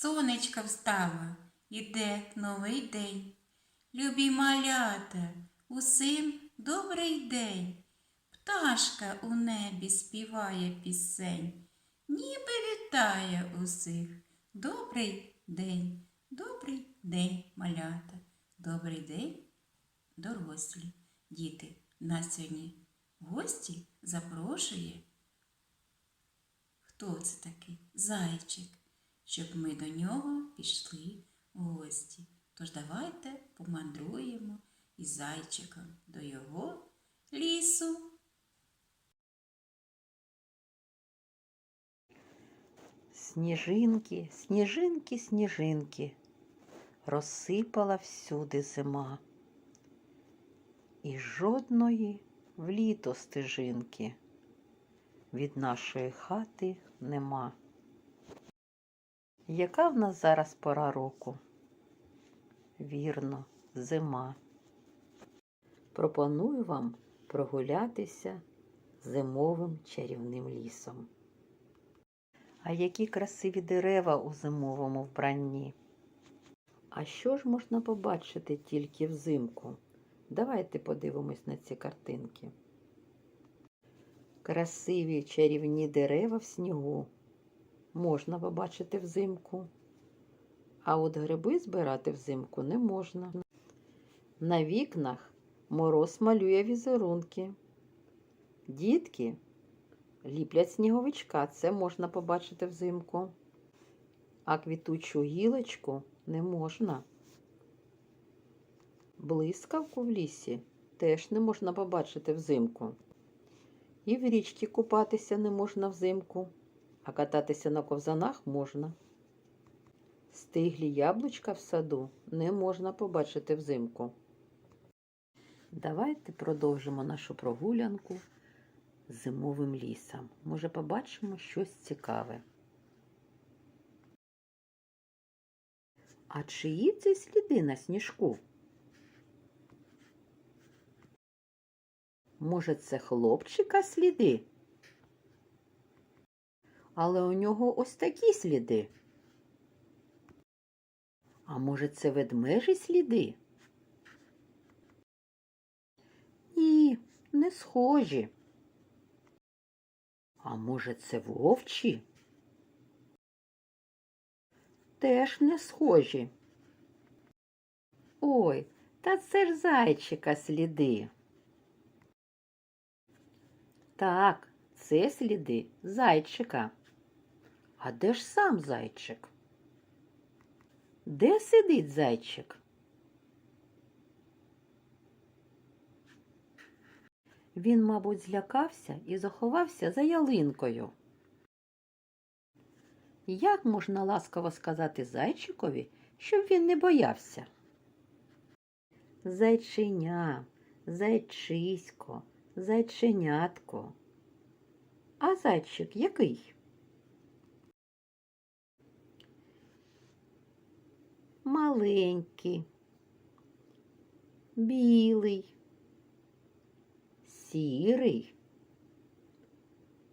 Сонечко встало, іде новий день. Любі малята, усім добрий день. Пташка у небі співає пісень, ніби вітає усіх. Добрий день, добрий день, малята, добрий день, дорослі. Діти, нас сьогодні гості запрошує. Хто це такий? Зайчик, щоб ми до нього пішли в гості. Тож давайте помандруємо із зайчиком до його лісу. Сніжинки, сніжинки, сніжинки, розсипала всюди зима. І жодної в літо стежинки від нашої хати нема. Яка в нас зараз пора року? Вірно, зима. Пропоную вам прогулятися зимовим чарівним лісом. А які красиві дерева у зимовому вбранні. А що ж можна побачити тільки взимку? Давайте подивимось на ці картинки. Красиві чарівні дерева в снігу можна побачити взимку. А от гриби збирати взимку не можна. На вікнах мороз малює візерунки. Дітки ліплять сніговичка, це можна побачити взимку. А квітучу гілочку не можна. Блискавку в лісі теж не можна побачити взимку. І в річці купатися не можна взимку, а кататися на ковзанах можна. Стиглі яблучка в саду не можна побачити взимку. Давайте продовжимо нашу прогулянку зимовим лісом. Може, побачимо щось цікаве. А чиї це сліди на сніжку? Може, це хлопчика сліди? Але у нього ось такі сліди. А може, це ведмежі сліди? Ні, не схожі. А може, це вовчі? Теж не схожі. Ой, та це ж зайчика сліди. Так, це сліди зайчика. А де ж сам зайчик? Де сидить зайчик? Він, мабуть, злякався і заховався за ялинкою. Як можна ласково сказати зайчикові, щоб він не боявся? Зайчиня, зайчисько, зайченятко. А зайчик який? Маленький, білий, сірий,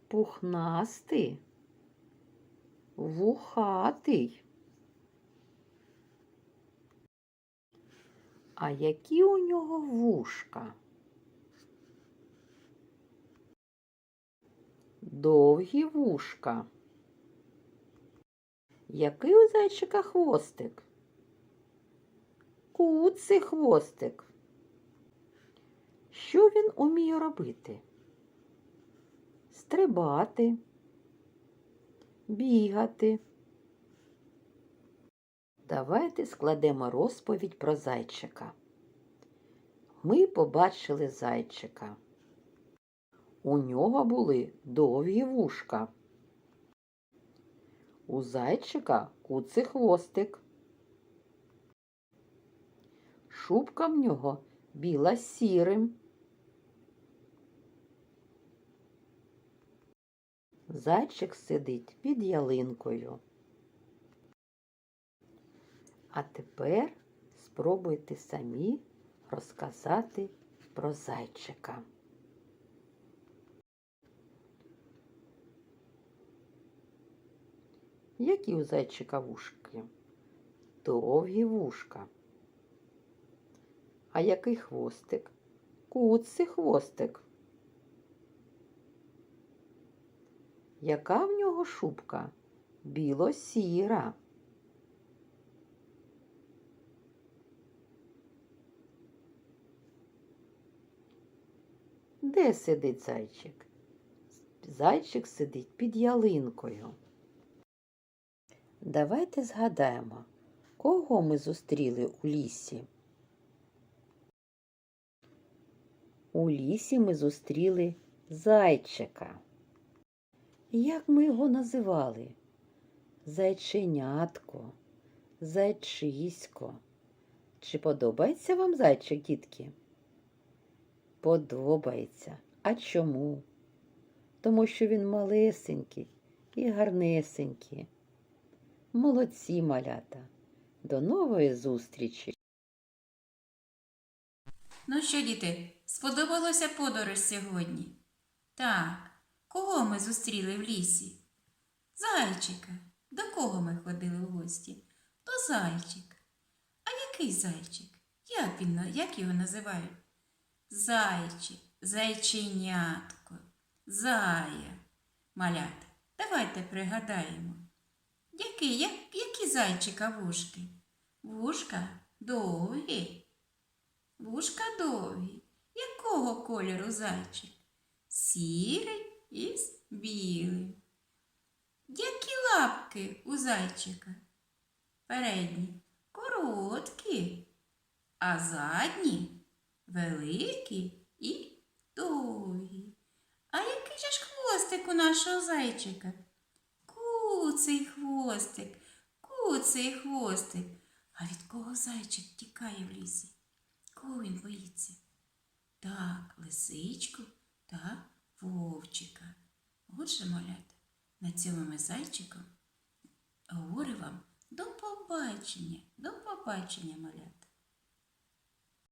пухнастий, вухатий. А які у нього вушка? Довгі вушка. Який у зайчика хвостик? Куций хвостик. Що він уміє робити? Стрибати, бігати. Давайте складемо розповідь про зайчика. Ми побачили зайчика. У нього були довгі вушка. У зайчика куций хвостик. Шубка в нього біла сірим. Зайчик сидить під ялинкою. А тепер спробуйте самі розказати про зайчика. Які у зайчика вушки? Довгі вушка. А який хвостик? Куций хвостик. Яка в нього шубка? Біло-сіра. Де сидить зайчик? Зайчик сидить під ялинкою. Давайте згадаємо, кого ми зустріли у лісі. У лісі ми зустріли зайчика. Як ми його називали? Зайченятко, зайчисько. Чи подобається вам зайчик, дітки? Подобається. А чому? Тому що він малесенький і гарнесенький. Молодці малята. До нової зустрічі! Ну що, діти, сподобалося подорож сьогодні? Так, кого ми зустріли в лісі? Зайчика. До кого ми ходили в гості? До зайчика. А який зайчик? Як, він, як його називають? Зайчик, зайченятко, зая. Малята, давайте пригадаємо. Які, як, які зайчика вушки? Вушка довгі. Вушка довгі. Якого кольору зайчик? Сірий із білим. Які лапки у зайчика? Передні короткі, а задні великі і довгі. А який же ж хвостик у нашого зайчика? Куций хвостик, куций хвостик. А від кого зайчик тікає в лісі? Кого він боїться? Так, лисичку та вовчика. Отже, малята, на цьому ми зайчиком говорю вам до побачення, до побачення, малята.